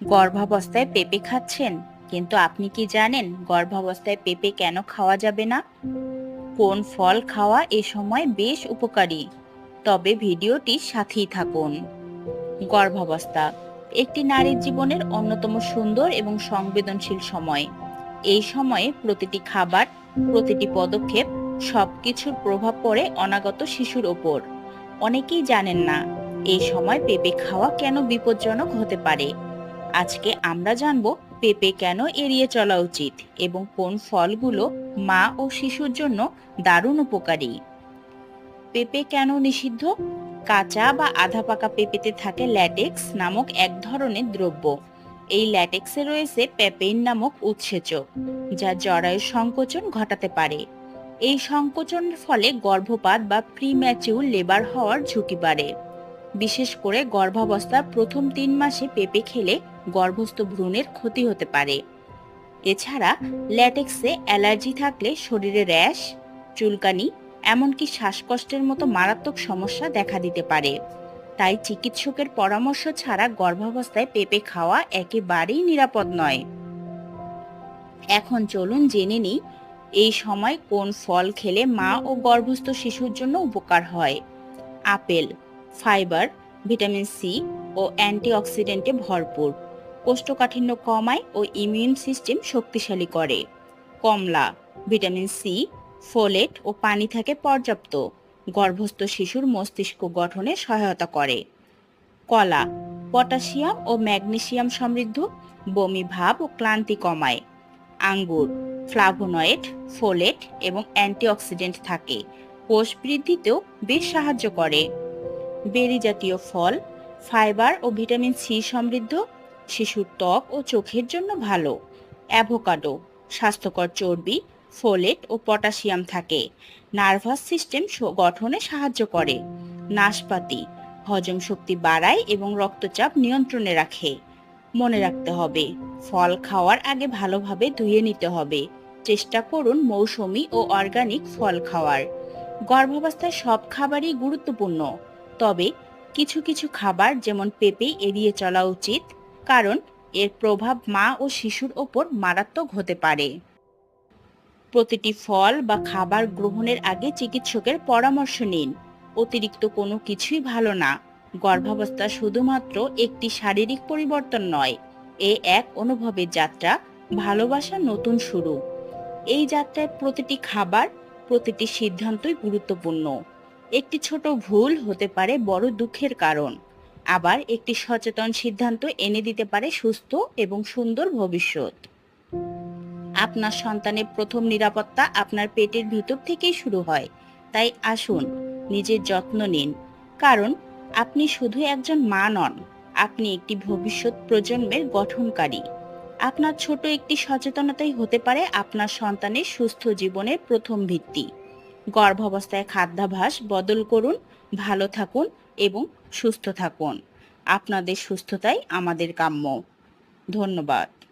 গর্ভাবস্থায় পেঁপে খাচ্ছেন? কিন্তু আপনি কি জানেন গর্ভাবস্থায় পেঁপে কেন খাওয়া যাবে না? কোন ফল খাওয়া এ সময় বেশ উপকারী। তবে ভিডিওটি সাথেই থাকুন। গর্ভাবস্থা একটি নারীর জীবনের অন্যতম সুন্দর এবং সংবেদনশীল সময়। এই সময়ে প্রতিটি খাবার, প্রতিটি পদক্ষেপ সবকিছুর প্রভাব পড়ে অনাগত শিশুর ওপর। অনেকেই জানেন না, এই সময় পেঁপে খাওয়া কেন বিপজ্জনক হতে পারে। আজকে আমরা জানব পেঁপে কেন এড়িয়ে চলা উচিত এবং কোন ফলগুলো মা ও শিশুর জন্য দারুণ উপকারী। পেঁপে কেন নিষিদ্ধ? কাঁচা বা আধা পাকা পেঁপেতে থাকে ল্যাটেক্স নামক এক ধরনের দ্রব্য। এই ল্যাটেক্সে রয়েছে পেপেইন নামক উৎসেচক যা জরায়ুর সংকোচন ঘটাতে পারে। এই সংকোচনের ফলে গর্ভপাত বা প্রিম্যাচিউর লেবার হওয়ার ঝুঁকি বাড়ে। বিশেষ করে গর্ভাবস্থার প্রথম তিন মাসে পেঁপে খেলে গর্ভস্থ ভ্রূণের ক্ষতি হতে পারে। এছাড়া ল্যাটেক্সে অ্যালার্জি থাকলে শরীরে র্যাশ, চুলকানি, এমনকি শ্বাসকষ্টের মতো মারাত্মক সমস্যা দেখা দিতে পারে। তাই চিকিৎসকের পরামর্শ ছাড়া গর্ভাবস্থায় পেঁপে খাওয়া একেবারেই নিরাপদ নয়। এখন চলুন জেনে নিই, এই সময় কোন ফল খেলে মা ও গর্ভস্থ শিশুর জন্য উপকার হয়। আপেল ফাইবার, ভিটামিন সি ও অ্যান্টিঅক্সিডেন্টে ভরপুর। কোষ্ঠকাঠিন্য কমায় ও ইমিউন সিস্টেম শক্তিশালী করে। কমলা, ভিটামিন সি, ফোলেট ও পানি থাকে পর্যাপ্ত। গর্ভস্থ শিশুর মস্তিষ্ক গঠনে সহায়তা করে। কলা, পটাশিয়াম ও ম্যাগনেসিয়াম সমৃদ্ধ, বমি ভাব ও ক্লান্তি কমায়। আঙ্গুর, ফ্লাভোনয়েড, ফোলেট এবং অ্যান্টিঅক্সিডেন্ট থাকে। কোষ বৃদ্ধিতেও বেশ সাহায্য করে। বেরি জাতীয় ফল, ফাইবার ও ভিটামিন সি সমৃদ্ধ, শিশুর ত্বক ও চোখের জন্য ভালো। অ্যাভোকাডো, স্বাস্থ্যকর চর্বি, ফোলেট ও পটাশিয়াম থাকে। নার্ভাস সিস্টেম গঠনে সাহায্য করে। নাশপাতি, হজম শক্তি বাড়ায় এবং রক্তচাপ নিয়ন্ত্রণে রাখে। মনে রাখতে হবে, ফল খাওয়ার আগে ভালোভাবে ধুয়ে নিতে হবে। চেষ্টা করুন মৌসুমি ও অর্গানিক ফল খাওয়ার। গর্ভাবস্থায় সব খাবারই গুরুত্বপূর্ণ। তবে কিছু কিছু খাবার যেমন পেঁপে এড়িয়ে চলা উচিত, কারণ এর প্রভাব মা ও শিশুর ওপর মারাত্মক হতে পারে। প্রতিটি ফল বা খাবার গ্রহণের আগে চিকিৎসকের পরামর্শ নিন। অতিরিক্ত কোনো কিছুই ভালো না। গর্ভাবস্থা শুধুমাত্র একটি শারীরিক পরিবর্তন নয়, এ এক অনুভবের যাত্রা ভালোবাসা নতুন শুরু। এই যাত্রায় প্রতিটি খাবার, প্রতিটি সিদ্ধান্তই গুরুত্বপূর্ণ। একটি ছোট ভুল হতে পারে বড় দুঃখের কারণ। আবার একটি সচেতন সিদ্ধান্ত এনে দিতে পারে সুস্থ এবং সুন্দর ভবিষ্যৎ। আপনার সন্তানের প্রথম নিরাপত্তা আপনার পেটের ভিতর থেকেই শুরু হয়। তাই আসুন, নিজের যত্ন নিন। কারণ, আপনি শুধু একজন মা নন, আপনি একটি ভবিষ্যৎ প্রজন্মের গঠনকারী। আপনার ছোট একটি সচেতনতাই হতে পারে আপনার সন্তানের সুস্থ জীবনের প্রথম ভিত্তি। গর্ভাবস্থায় খাদ্যাভাস বদল করুন ভালো থাকুন এবং সুস্থ থাকুন। আপনাদের সুস্থতাই আমাদের কাম্য। ধন্যবাদ।